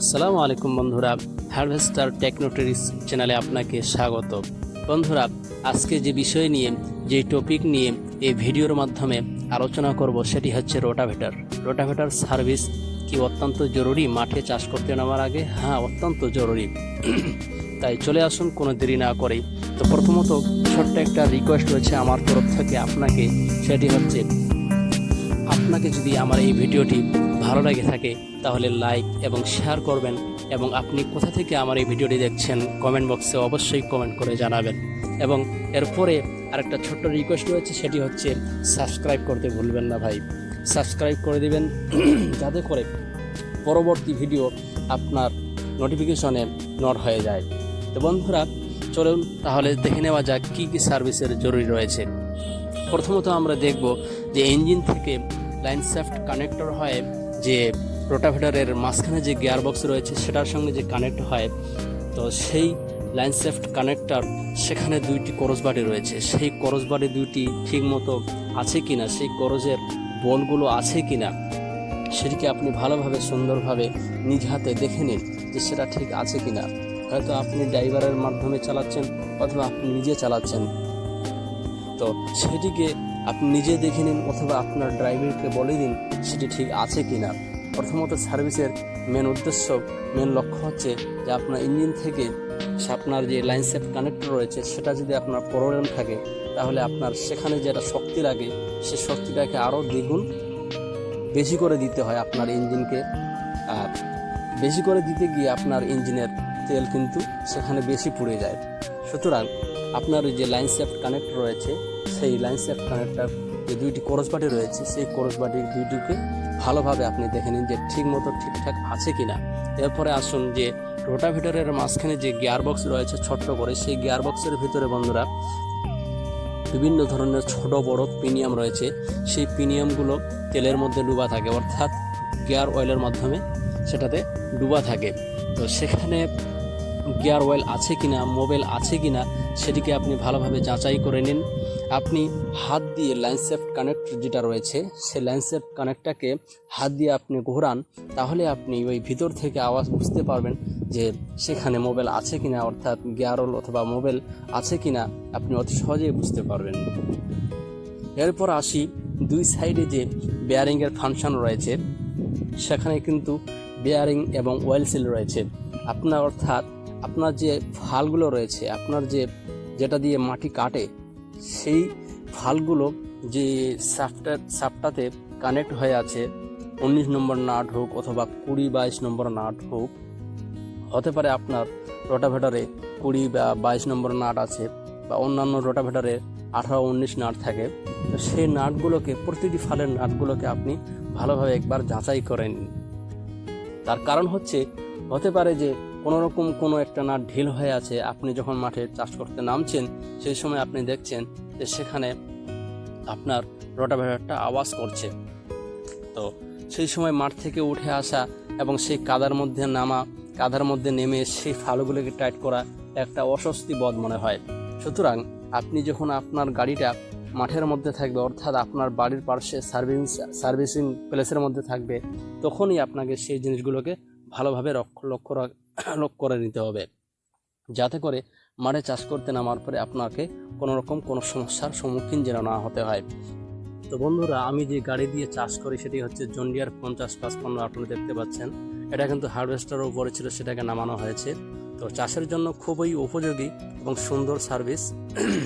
আসসালামু আলাইকুম বন্ধুরা, হারভেস্টার টেকনোটরিস চ্যানেলে আপনাকে স্বাগত। বন্ধুরা, আজকে যে বিষয় নিয়ে, যে টপিক নিয়ে এই ভিডিওর মাধ্যমে আলোচনা করব সেটি হচ্ছে রোটাভেটার। রোটাভেটার সার্ভিস কি অত্যন্ত জরুরি, মাঠে চাষ করতে নামার আগে? হ্যাঁ অত্যন্ত জরুরি। তাই চলে আসুন, কোনো দেরি না করেই। তো প্রথমত ছোট্ট একটা রিকোয়েস্ট রয়েছে আমার তরফ থেকে আপনাকে, সেটি হচ্ছে আপনাকে যদি আমার এই ভিডিওটি ভালো লাগে থাকে, তাহলে লাইক এবং শেয়ার করবেন এবং আপনি কোথা থেকে আমার এই ভিডিওটি দেখছেন কমেন্ট বক্সে অবশ্যই কমেন্ট করে জানাবেন। এবং এরপরে আরেকটা ছোট্ট রিকোয়েস্ট রয়েছে, সেটি হচ্ছে সাবস্ক্রাইব করতে ভুলবেন না ভাই। সাবস্ক্রাইব করে দিবেন, যাতে করে পরবর্তী ভিডিও আপনার নোটিফিকেশনে নট হয়ে যায়। তো বন্ধুরা, চলুন তাহলে দেখে নেওয়া যাক কী কী সার্ভিসের জরুরি রয়েছে। প্রথমত আমরা দেখব যে ইঞ্জিন থেকে লাইন শ্যাফট কানেক্টর হয় যে রোটাভেটারের মাঝখানে যে গিয়ার বক্স রয়েছে, সেটার সঙ্গে যে কানেক্ট হয়, তো সেই লাইন শ্যাফট কানেক্টর সেখানে দুইটি করস বাড়ি রয়েছে। সেই করস বাড়ি দুইটি ঠিকমতো আছে কি না সেই করজের বলগুলো আছে কি না সেটিকে আপনি ভালোভাবে, সুন্দরভাবে নিজ হাতে দেখে নিন যে সেটা ঠিক আছে কি না হয়তো আপনি ড্রাইভারের মাধ্যমে চালাচ্ছেন অথবা আপনি নিজে চালাচ্ছেন। তো সেটিকে আপনি নিজে দেখে নিন অথবা আপনার ড্রাইভারকে বলে দিন সেটি ঠিক আছে কি না প্রথমত সার্ভিসের মেন উদ্দেশ্য মেন লক্ষ্য হচ্ছে যে আপনার ইঞ্জিন থেকে আপনার যে লাইন সেট কানেক্টর রয়েছে সেটা যদি আপনার প্রবলেম থাকে, তাহলে আপনার সেখানে যেটা শক্তি লাগে, সে শক্তিটাকে আরও দ্বিগুণ বেশি করে দিতে হয় আপনার ইঞ্জিনকে। আর বেশি করে দিতে গিয়ে আপনার ইঞ্জিনের তেল কিন্তু সেখানে বেশি পুড়ে যায়। সুতরাং আপনার যে লাইন সেফ কানেক্ট রয়েছে সেই সেফট কানেক্টর যে দুইটি করস বাটি রয়েছে, সেই করস বাটির দুইটিকে ভালোভাবে আপনি দেখে নিন যে ঠিক মতো ঠিকঠাক আছে কি না এরপরে আসুন যে রোটাভেটারের মাঝখানে যে গিয়ার বক্স রয়েছে ছোট্ট করে, সেই গিয়ার বক্সের ভিতরে বন্ধুরা বিভিন্ন ধরনের ছোট, বড় প্রিমিয়াম রয়েছে। সেই প্রিমিয়ামগুলো তেলের মধ্যে ডুবা থাকে, অর্থাৎ গিয়ার অয়েলের মাধ্যমে সেটাতে ডুবা থাকে। তো সেখানে গিয়ার অয়েল আছে কিনা, মোবাইল আছে কিনা, সেটিকে আপনি ভালোভাবে যাচাই করে নিন। আপনি হাত দিয়ে লাইন সেফট কানেক্ট যেটা রয়েছে, সেই লাইন সেফট কানেক্টটাকে হাত দিয়ে আপনি ঘোরান, তাহলে আপনি ওই ভিতর থেকে আওয়াজ বুঝতে পারবেন যে সেখানে মোবাইল আছে কিনা, অর্থাৎ গিয়ার অয়েল অথবা মোবাইল আছে কিনা, আপনি অতি সহজেই বুঝতে পারবেন। এরপর আসি দুই সাইডে যে বেয়ারিংয়ের ফাংশন রয়েছে, সেখানে কিন্তু বেয়ারিং এবং ওয়েল সিল রয়েছে। আপনার অর্থাৎ আপনার যে ফালগুলো রয়েছে, আপনার যে যেটা দিয়ে মাটি কাটে সেই ফালগুলো যে সাফটার সাপটাতে কানেক্ট হয়ে আছে, উনিশ নম্বর নাট হোক অথবা কুড়ি বাইশ নম্বর নাট হোক, হতে পারে আপনার রোটাভেটারে কুড়ি বা বাইশ নম্বর নাট আছে বা অন্যান্য রোটাভেটারে আঠারো উনিশ নাট থাকে, তো সেই নাটগুলোকে, প্রতিটি ফালের নাটগুলোকে আপনি ভালোভাবে একবার যাচাই করে নিন। তার কারণ হচ্ছে, হতে পারে যে কোনো রকম কোনো একটা নাট ঢিল হয়ে আছে, আপনি যখন মাঠে চাষ করতে নামছেন, সেই সময় আপনি দেখছেন যে সেখানে আপনার রোটাভেটারটা আওয়াজ করছে। তো সেই সময় মাঠ থেকে উঠে আসা এবং সেই কাদার মধ্যে নামা, কাদার মধ্যে নেমে সেই ফালগুলোকে টাইট করা একটা অস্বস্তি বোধ মনে হয়। সুতরাং আপনি যখন আপনার গাড়িটা মাঠের মধ্যে থাকবে, অর্থাৎ আপনার বাড়ির পার্শ্বে সার্ভিস, সার্ভিসিং প্লেসের মধ্যে থাকবে, তখনই আপনাকে সেই জিনিসগুলোকে ভালোভাবে লক্ষ্য লক্ষ্য করে নিতে হবে। যাতে করে মাঠে চাষ করতে নামার পরে আপনাকে কোনো রকম কোনো সমস্যার সম্মুখীন যেন না হতে হয়। তো বন্ধুরা, আমি যে গাড়ি দিয়ে চাষ করি সেটি হচ্ছে জন্ডিয়ার পঞ্চাশ পাঁচপান্ন আপনারা দেখতে পাচ্ছেন। এটা কিন্তু হারভেস্টারও উপরে ছিল সেটাকে নামানো হয়েছে। তো চাষের জন্য খুবই উপযোগী এবং সুন্দর সার্ভিস।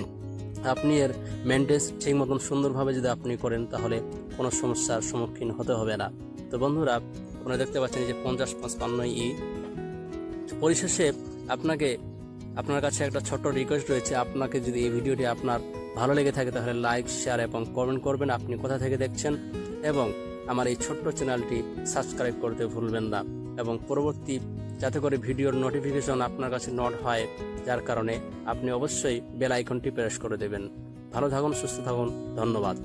আপনি এর মেনটেন্স ঠিক মতন সুন্দরভাবে যদি আপনি করেন, তাহলে কোনো সমস্যার সম্মুখীন হতে হবে না। তো বন্ধুরা আপনারা দেখতে পাচ্ছেন যে পঞ্চাশ পাঁচপান্ন ই। পরিশেষে আপনাকে, আপনার কাছে একটা ছোট্ট রিকোয়েস্ট রয়েছে। আপনাকে যদি এই ভিডিওটি আপনার ভালো লেগে থাকে, তাহলে লাইক শেয়ার এবং কমেন্ট করবেন। আপনি কোথা থেকে দেখছেন? এবং আমার এই ছোট্ট চ্যানেলটি সাবস্ক্রাইব করতে ভুলবেন না। এবং পরবর্তী, যাতে করে ভিডিওর নোটিফিকেশন আপনার কাছে নট হয়, যার কারণে আপনি অবশ্যই বেল আইকনটি প্রেস করে দেবেন। ভালো থাকুন, সুস্থ থাকুন। ধন্যবাদ।